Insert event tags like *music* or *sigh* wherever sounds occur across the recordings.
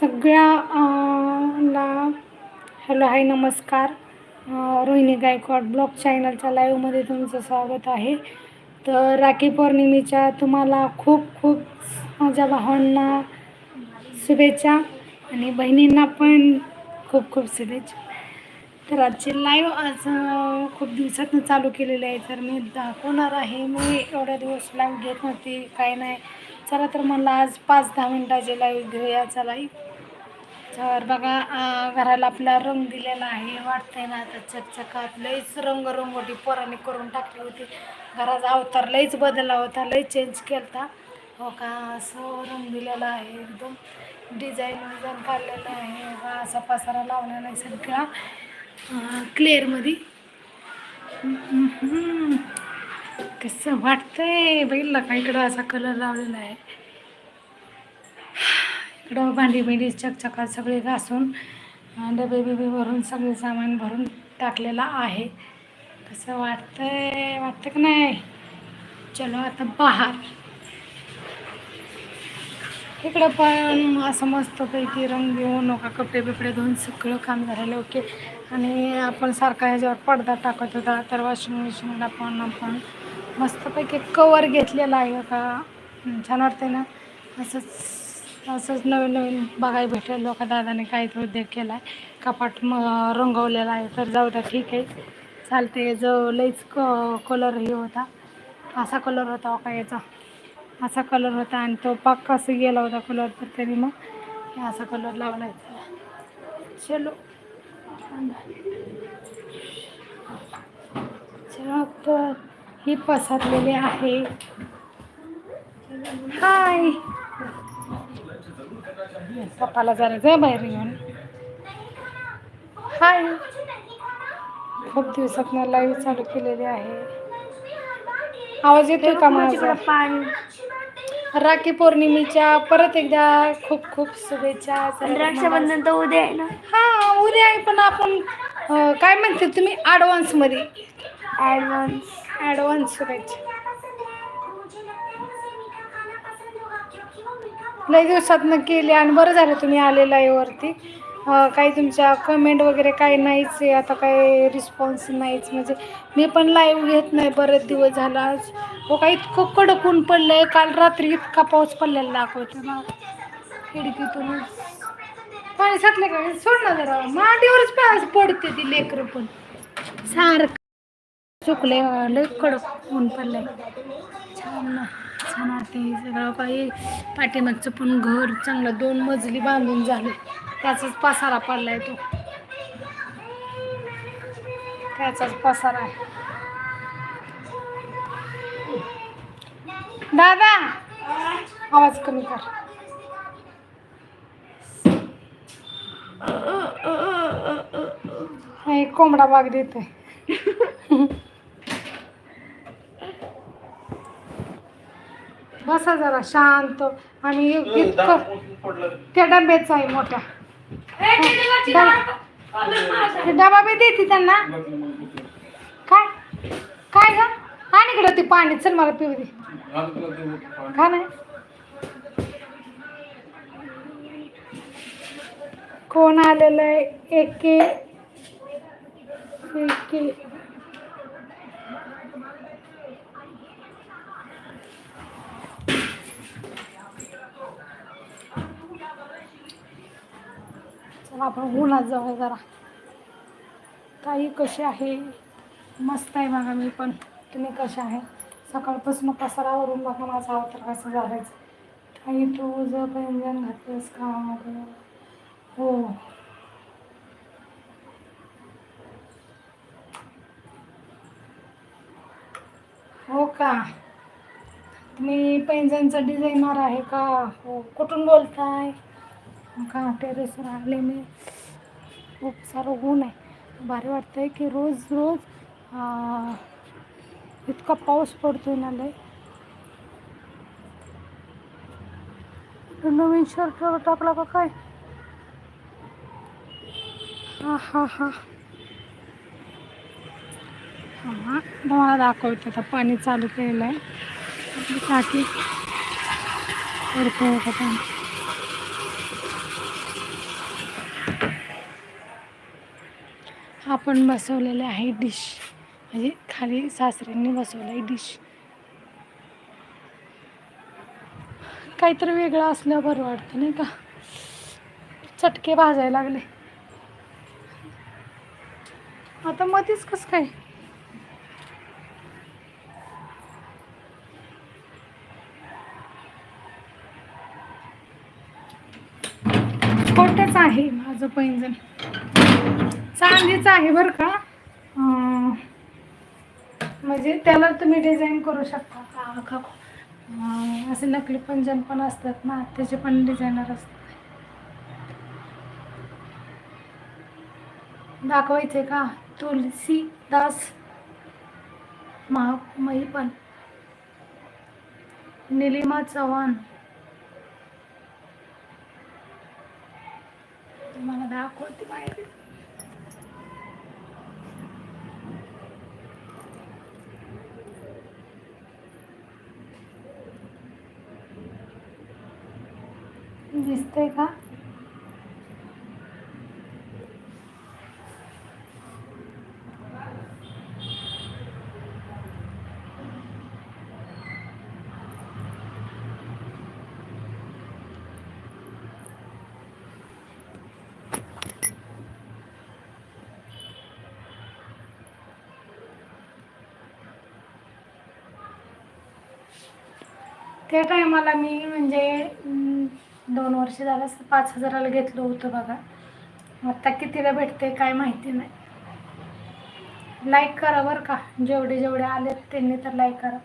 सगळ्या ला hello hi नमस्कार. रोहिणी गायकवाड ब्लॉग चॅनलच्या लाईव्हमध्ये तुमचं स्वागत आहे. तर राखी पौर्णिमेच्या तुम्हाला खूप खूप माझ्या भावांना शुभेच्छा आणि बहिणींना पण खूप खूप शुभेच्छा. तर आजची लाईव्ह आज खूप दिवसातनं चालू केलेली आहे. तर मी दाखवणार आहे. मी एवढ्या दिवस लाईव्ह घेत नव्हती काय नाही. चला तर मला आज पाच दहा मिनटाची लाईव्ह घेऊया चला तर बघा घराला आपला रंग दिलेला आहे वाटतंय ना आता चकचकात लईच रंगरंगोटी पोराने करून टाकली होती. घराचा अवतार लईच बदलला होता लई चेंज केला हो का? असं रंग दिलेला आहे एकदम. डिझाईन विझाईन काढलेलं आहे. बघा असा पसारा लावलेला आहे सगळा. क्लिअरमध्ये कसं वाटतंय? बघितलं का? इकडं असा कलर लावलेला आहे. इकडं भांडी बिंडी चकचकात सगळे घासून डबे बिबे भरून सगळे सामान भरून टाकलेलं आहे. कसं वाटतंय? वाटतं का नाही? चलो आता बाहेर. इकडं पण असं मस्तपैकी रंग घेऊन नका कपडे बिपडे धुवून सगळं काम झालेलं ओके. आणि आपण सारखा ह्याच्यावर पडदा टाकत होता तर वॉशिंग मशीनला पण आपण मस्तपैकी कवर घेतलेला आहे का छान वाटते ना? असंच असंच नवीन नवीन बघायला भेटेल. लोक दादाने काहीतरी उद्योग केला आहे कपाट म रंगवलेला आहे. तर जाऊ द्या ठीक आहे. चालते जो लईच क कलर हे होता. असा कलर होता का याचा. असा कलर होता आणि तो पाक असं गेला होता कलर तर तरी मग असा कलर लावला आहे चलो. चलो तर ही पसरलेली आहे. हाय. पप्पाला जरा जा बाहेर घेऊन हाय. खूप दिवसात लाईव्ह चालू केलेली आहे. आवाज येतोय का माझा? राखी पौर्णिमेच्या परत एकदा खूप खूप शुभेच्छा. रक्षाबंधन तर उद्या आहे ना? हा उद्या आहे पण आपण काय म्हणते तुम्ही? ॲडव्हान्समध्ये. ॲडव्हान्स ॲडव्हान्स शुभेच्छा लई दिवसातनं केली आणि बरं झालं तुम्ही आलेला आहे वरती. काही तुमच्या कमेंट वगैरे काही नाहीच आहे. आता काही रिस्पॉन्स नाहीच. म्हणजे मी पण लाईव्ह घेत नाही. बरेच दिवस झाला आज. हो काही इतकं कडक ऊन पडलं आहे काल रात्री इतका पाऊस पडलेला दाखवतो ना. खिडकीतून पाणी साठलं का? सोड ना जरा. मांडीवरच पाऊस पडते ती लेकरं पण. सारखं. चुकले लय कडक ऊन पडलंय. छान छान वाटते सगळं. काही पाठीमागचं पण घर चांगलं दोन मजली बांधून झालं. त्याचाच पसारा पडलाय तो. त्याचाच पसारा आहे. दादा आवाज कमी कर. कोंबडा बाग देतोय. बसा जरा शांत आणि इतकं त्या डब्याचं आहे मोठ्या. डबा- डबा बी देते त्यांना. काय? काय ग? आणि इकडं ते पाणी चल मला पिऊ दे. का नाही कोण आलेलं आहे? एके एके तर आपण उन्हात जाऊया जरा. काही कशी आहे? मस्त आहे बघा मी पण. तुम्ही कशा आहे? सकाळपासून पसरावरून बघा माझा अवतार कसं झालायचं काही जर पैंजण घातलंस का हो. हो का? तुम्ही पैंजणचं डिझायनर आहे का? हो. कुठून बोलताय? का टेरेसवर आले मी. खूप सारं ऊन आहे. भारी वाटतं आहे की रोज रोज इतका पाऊस पडतोय ना लय. नवीन शर्ट टाकला का काय? हा हा हा. हा तुम्हाला दाखवते आता पाणी चालू केलेलं आहे. टाकी. भरपूर होतं पाणी? आपण बसवलेले आहे डिश. म्हणजे खाली सासऱ्यांनी बसवलं आहे डिश. काहीतरी वेगळं असलं बरं वाटतं नाही का? चटके भाजायला लागले. आता मध्येच कसं काय? खोटच आहे माझं पैंजण. चांदीचं आहे बरं का? म्हणजे त्याला तुम्ही डिझाईन करू शकता. का असे नकली पंजन पण असतात ना त्याचे पण डिझायनर असतात. दाखवायचे का? तुलसीदास महामही पण निलिमा चव्हाण. तुम्हाला दाखवते माहिती दिसतंय का? त्या टायमाला मी म्हणजे दोन वर्ष झालं असं पाच हजाराला घेतलं होतं बघा. आता कितीला भेटते काय माहिती नाही. लाईक करा बरं का. जेवढे जेवढे आले त्यांनी तर लाईक करा.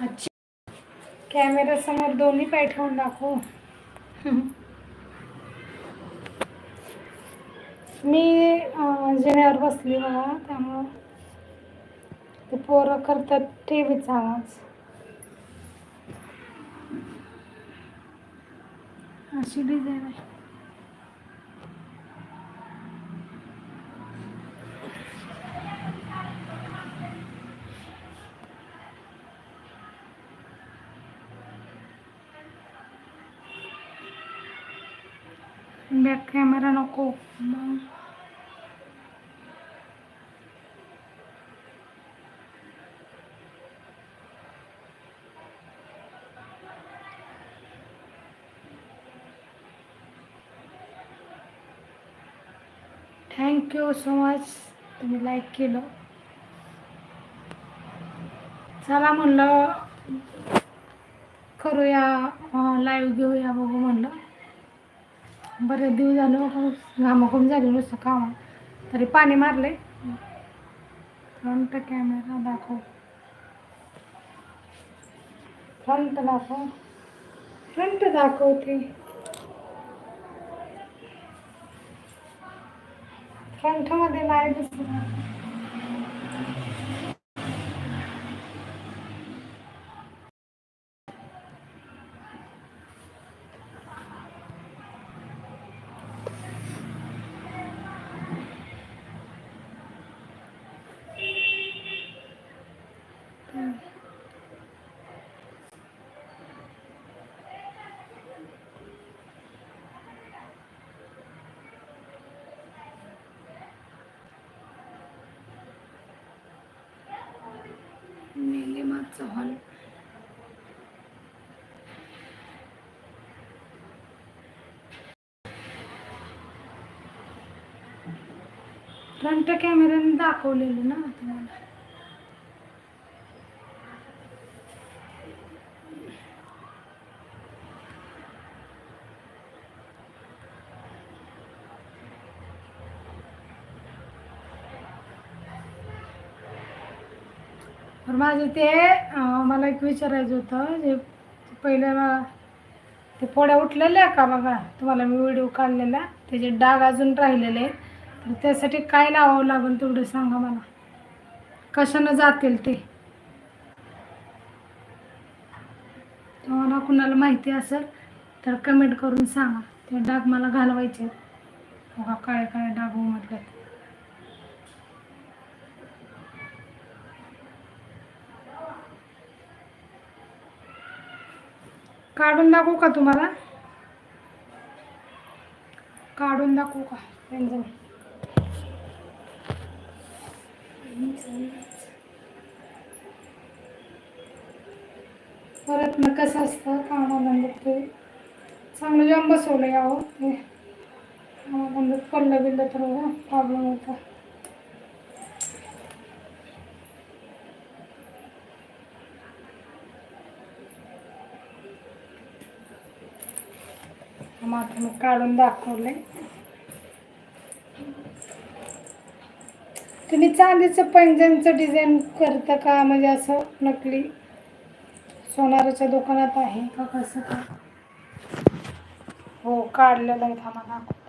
अच्छा. कॅमेऱ्यासमोर दोन्ही पाय ठेवून दाखवू. *laughs* मी अं, बसली बघा त्यामुळं ते पोरं करतात टीव्हीचा आवाज. अशी डिझाईन आहे. बॅक कॅमेरा नको. मग थँक्यू सो मच तुम्ही लाईक केलं. चला म्हणलं करूया लाईव्ह घेऊया बघू म्हणलं. बरेच दिवस झालं घामाघूम झाली नुसतं कामा. तरी पाणी मारले फ्रंट कॅमेरा दाखव. फ्रंट दाखव. फ्रंट दाखवते. फ्रंटमध्ये नाही दिसणार निलिमा चव्हाण फ्रंट कॅमेऱ्याने दाखवलेलं ना तुम्हाला तर माझं ते मला एक विचारायचं होतं जे पहिल्या मला ते फोड्या उठलेल्या का बघा? तुम्हाला मी व्हिडिओ काढलेला त्याचे डाग अजून राहिलेले आहेत. तर त्यासाठी काय लावावं लागेल तेवढं सांगा मला. कशानं जातील ते? तुम्हाला कुणाला माहिती असेल तर कमेंट करून सांगा. ते डाग मला घालवायचे आहेत. बघा काळे काळे डाग उमटल्यात काढून दाखवू का तुम्हाला? काढून दाखवू का? पेन्सिल परत मग कसं असतं? कामानंतर ते. चांगलं जाऊन बसवलं यावं ते कामानंतर पडलं बिल्लं तर हो, प्रॉब्लेम होता. मग आता मी काढून दाखवले तुम्ही चांदीचं पैंजणचं डिझाईन करता का? म्हणजे असं नकली सोनाराच्या दुकानात आहे का? कसं का हो काढलेलं आहे थांबा दाखव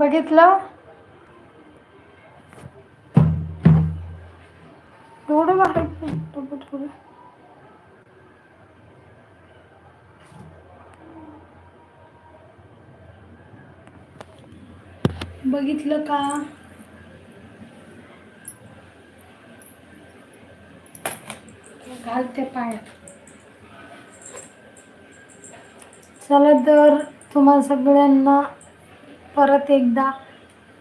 बघितलं? एवढं वाटत थोडं बघितलं का? घालते पायात. चला तर तुम्हा सगळ्यांना परत एकदा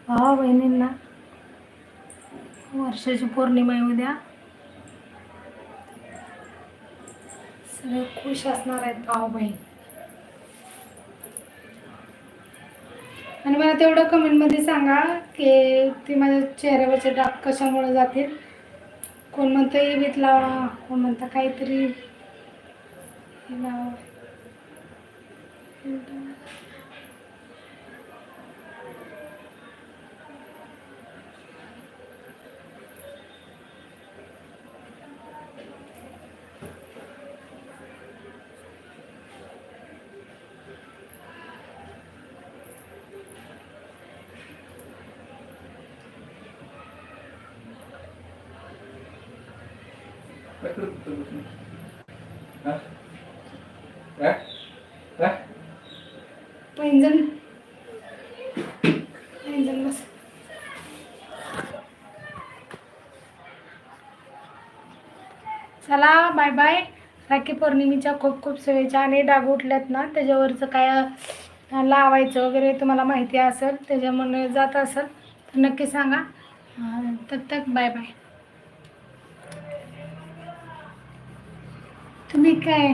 भावा बहिणींना वर्षाची पौर्णिमा येऊ द्या सगळे खुश असणार आहेत भाऊ बहीण. आणि मला तेवढं कमेंटमध्ये सांगा की ते माझ्या चेहऱ्यावरचे डाग कशामुळे जातील? कोण म्हणतं इबीत लावा कोण म्हणतं काहीतरी हे लावा. चला बाय बाय राखी पौर्णिमेच्या खूप खूप शुभेच्छा आणि डाग उठल्यात ना त्याच्यावरचं काय लावायचं वगैरे तुम्हाला माहिती असेल त्याच्यामुळे जात असेल तर नक्की सांगा. तर तक बाय बाय तुम्ही काय?